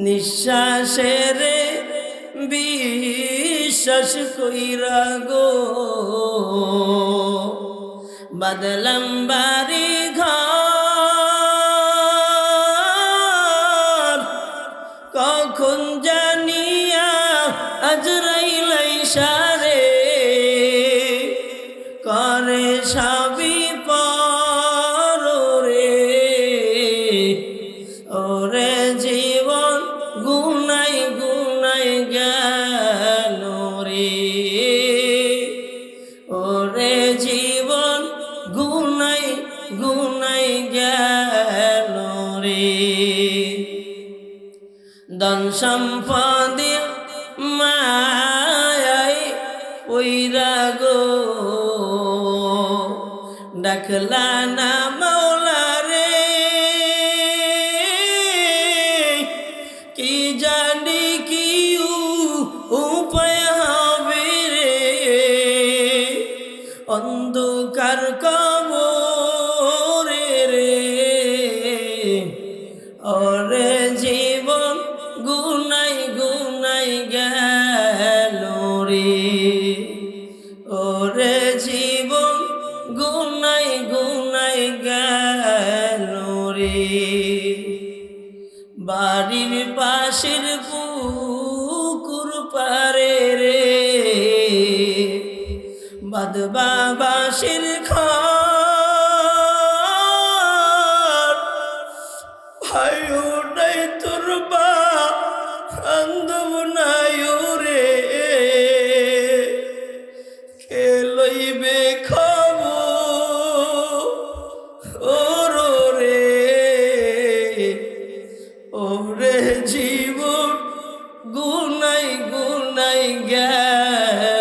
নিঃশ্বাসের বিশ্বাস কইরা গো। বদলম্বারি বাড়ি ঘর গুনাই গুনাই গেল রে। দন সম্পদে মায়াই ওইরা গো। ডাকলা না ওরে জীবন গুনাই গুনাই গেল রে। বাড়ির পাশের পুকুর পারে রে। বাদবা বাসের খার জীবন গুনাই গুনাই গেল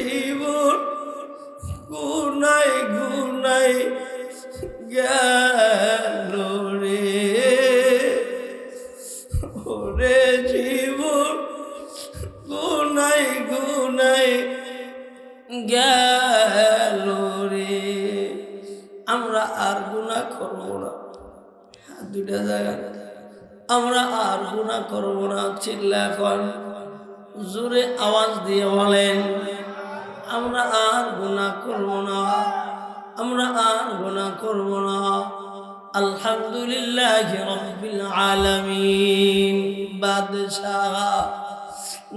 জীবন গুনাই গুনাই গেল রে। ওরে জীবন গুনাই গুনাই গেল রে। আমরা আর গুণা করব না। দুটা জায়গা। আমরা আর গুণা করব না চিল্লা এখন জোরে আওয়াজ দিয়ে বলেন। আমরা আর গুণা করব না। আমরা আর গুণা করব না। আলহামদুলিল্লাহ রব্বিল আলামিন। বাদশাহ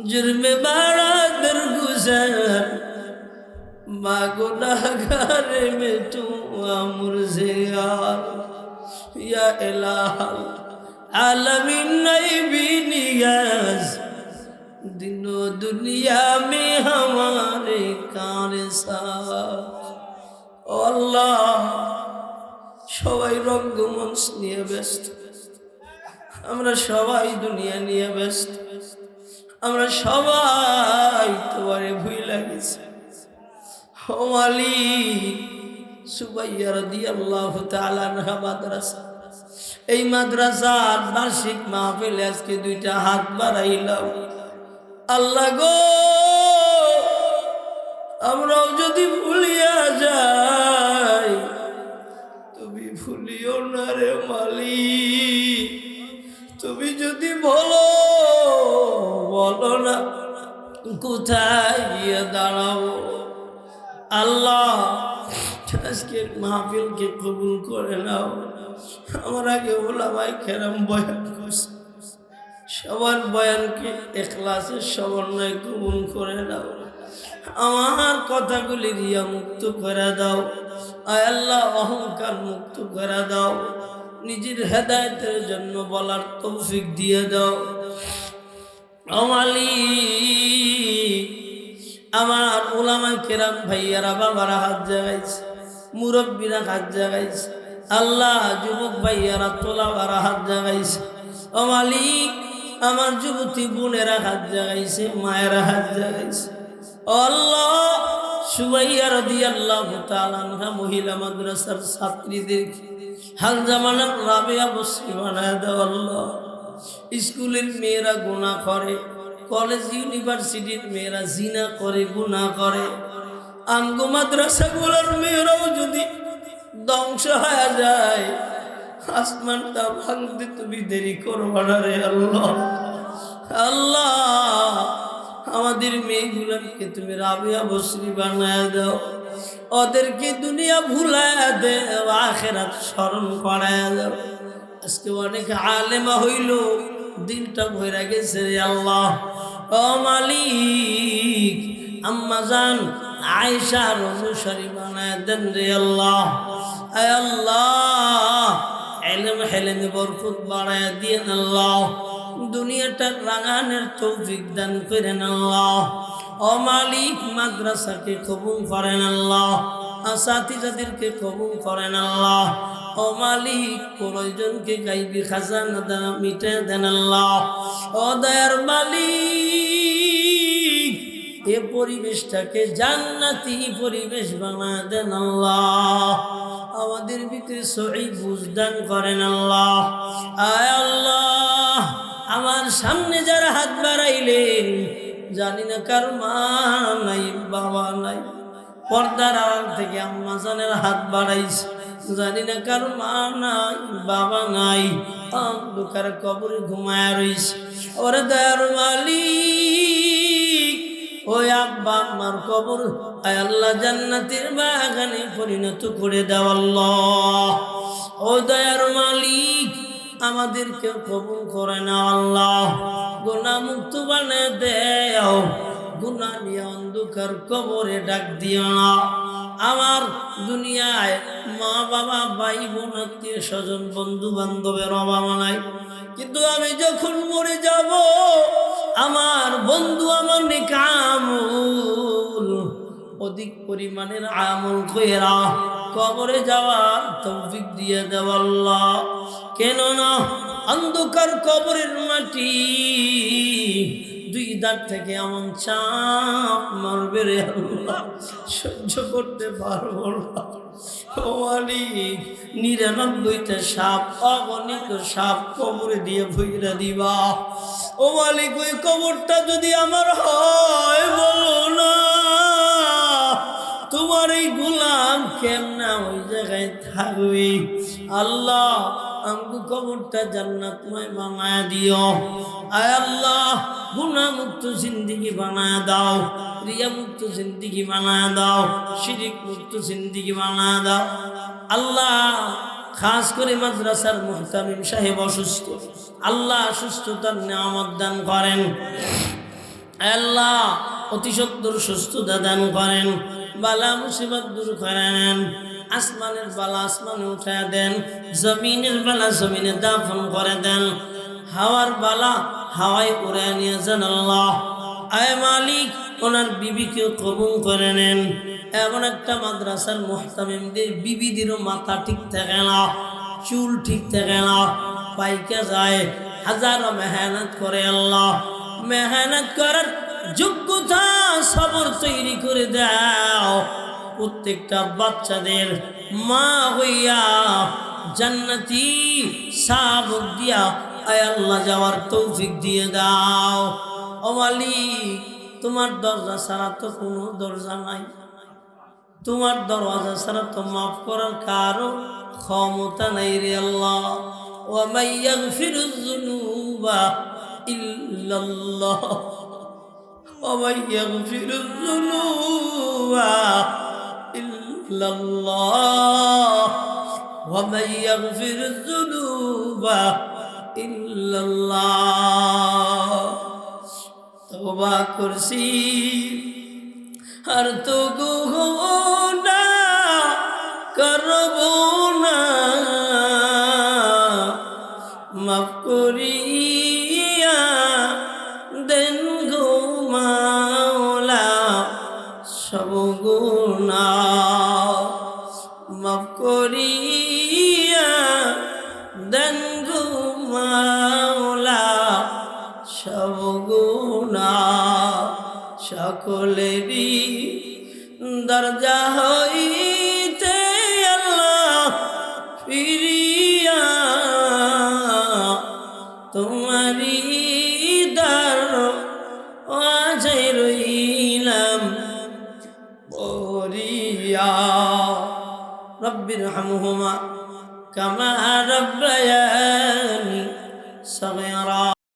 জুরমে বাড়া দরগুজর মা গুনাহগার মে তু আমর জিয়ার ইয়া আলামিন, নাই বিনিয়াজ। दिनो दुनिया में हमारे कान साथ ও আল্লাহ সবাই রঙ্গমঞ্চ নিয়ে ব্যস্ত আমরা সবাই দুনিয়া নিয়ে ব্যস্ত আমরা সবাই তোমারে ভুই লাগেছি হমালি সুবাইয়া রাদিয়াল্লাহু তাআলা আনহা মাদ্রাসা এই মাদ্রাসার বার্ষিক মাহফিলে আজকে দুইটা হাত বাড়াইলাম আল্লাহ গো, আমরাও যদি ভুলিয়া যাই, তুমি ভুলিও না রে মালি তুমি যদি বলো বলো না, কোথায় গিয়ে দাঁড়াবো? আল্লাহ, আজকের মাহফিলকে কবুল করে নাও। আমার আগে ওলা ভাই খেরাম বয়ান করছে। সবার বয়ানকে এখলাসের সমন্বয় কবুল করে দাও আমার কথাগুলি রিয়া মুক্ত করে দাও। আয় আল্লাহ, অহংকার মুক্ত করে দাও। নিজের হেদায়তের জন্য বলার তৌফিক দিয়ে দাও। আমালি আমার ওলামা কেরাম ভাইয়ারা বাবারা হাত জাগাইছে, মুরব্বীরা হাত জাগাইছে, আল্লাহ যুবক ভাইয়ারা তোলাবারা হাত জাগাইছে। ও মালিক আমার যুবতী বোনেরা হাত জাগাইছে, মায়েরা হাত জাগাইছে। আল্লাহ সুবাইয়া রদি আল্লাহ তালানহা মহিলা মাদ্রাসার ছাত্রীদের হাল জামানার রাবেয়া বসি বানায় দেও আল্লাহ। স্কুলের মেয়েরা গুণা করে, কলেজ, ইউনিভার্সিটির মেয়েরা জিনা করে গুণা করে। আমগো মাদ্রাসাগুলোর মেয়েরাও যদি ধ্বংস হয়ে যায় আসমানটা ভাঙতে তুমি দেরি করব না রে আল্লাহ। আল্লাহ, আমাদের মেয়েগুলোকে তুমি রাবিয়া বসরি বানায় দাও। ওদেরকে দুনিয়া ভুলায় দেও, আখেরাত স্মরণ করায় দাও। আজকে অনেক আলেমা হইল, দিনটা ভৈরা গেছে রে আল্লাহ। ও মালিক, আম্মা জান আয়সার অনুসারী বানায় দেন রে আল্লাহ। আয় আল্লাহ এলেম হেলেমে বরকত বাড়ায় দিয়ে আল্লাহ দুনিয়াটা রাঙানের তৌফিক দান করেন আল্লাহ অমালিক মালিক, মাদ্রাসাকে কবুল করেন আল্লাহ সাথীজাদেরকে কবুল করেন আল্লাহ ও মালিক, প্রয়োজনকে গাইবি খাজানা দেন মিটে দেন আল্লাহ মালিক, এ পরিবেশটাকে জান্নাতি পরিবেশ বানা দেন আল্লাহ আমাদের ভিতরে সহি বুঝদান করেন আল্লাহ। আয় আল্লাহ, আমার সামনে যারা হাত বাড়াইলেন, জানি না কার মা নাই, বাবা নাই, পর্দার আড়াল থেকে আম্মা জানের হাত বাড়াইছে, জানি না কার মা নাই, বাবা নাই, অন্ধকার কবরে ঘুমায় রইছে। ওরে দয়ার মালিক ওই আব্বা আমার কবর, আয় আল্লাহ জান্নাতের বাগানে পরিণত করে দাও ও দয়ার মালিক, আমাদেরকে কবুল করে না আল্লাহ। গোনা মুক্ত বানে দেও গুনা নিয়ে অন্ধকার কবরে ডাক দিও না। আমার দুনিয়ায় মা বাবা, ভাই বোন, আত্মীয় স্বজন বন্ধু বান্ধবের অভাব নাই। কিন্তু আমি যখন মরে যাব আমার বন্ধু আমার নিকামুল অধিক পরিমাণের আমল কইরা কবরে যাওয়ার তৌফিক দিয়ে দেওয়াল্লাহ কেন না অন্ধকার কবরের মাটি দুই দাঁত থেকে এমন চাপ মারবে রে সহ্য করতে পারব না। মালিক নিরানব্বইটা সাপ, অগণিত সাপ কবরে দিয়ে ভইরা দিবা। ও মালিক, ওই কবরটা যদি আমার হয়, বলো না। তোমার এই গোলাম কেমনা ওই জায়গায় থাকবে? আল্লাহ আমগু কবরটা জান্নাতময় বানায় দিও। আয় আল্লাহ গুনাহ মুক্ত জিন্দিগি বানায় দাও রিয়া মুক্ত জিন্দিগি বানায় দাও শিরিক মুক্ত জিন্দিগি বানায় দাও। আল্লাহ, খাস করে মাদ্রাসার মুহতামিম সাহেব অসুস্থ। আল্লাহ সুস্থতার নিয়ামত দান করেন। আল্লাহ, অতি সত্তর সুস্থতা দান করেন। বালা মুসিবত দূর করে নেন। আসমানের বালা আসমানে উঠে দেন, জমিনের বালা জমিনে দাফন করে দেন। হাওয়ার বালা হাওয়ায় উড়ে নিয়ে যান আল্লাহ। আয় মালিক, ওনার বিবিকে কবুল করে নেন। এমন একটা মাদ্রাসার মোহতামিমদের বিবিদেরও মাথা ঠিক থাকে না, চুল ঠিক থাকে না, পাইকে যায়, হাজারো মেহনত করে আল্লাহ। মেহনত করার যোগ্যতা, সবর তৈরি করে দাও প্রত্যেকটা বাচ্চাদের মা হইয়া জান্নাতি সাবক দিয়া আয় আল্লাহ যাওয়ার তৌফিক দিয়ে দাও। অমালি তোমার দরজা ছাড়া তো কোনো দরজা নাই। তোমার দরওয়াজা ছাড়া তো মাফ করার কারও ক্ষমতা নাই রে আল্লাহ। ও মাইয়া ফিরুজুনুবা ইল্লাল্লাহ। ও মাইয়া إلا الله ومن يغفر الذنوب إلا الله توبة كرسي আর তো গুহনা করব না গুণা মাফ করিয়া দেন গো মাওলা সব গুণা সকলেরই দরজা হইতে আল্লাহ ফিরিয়া তোমারি ارحمهما كما ربياني صغيرا.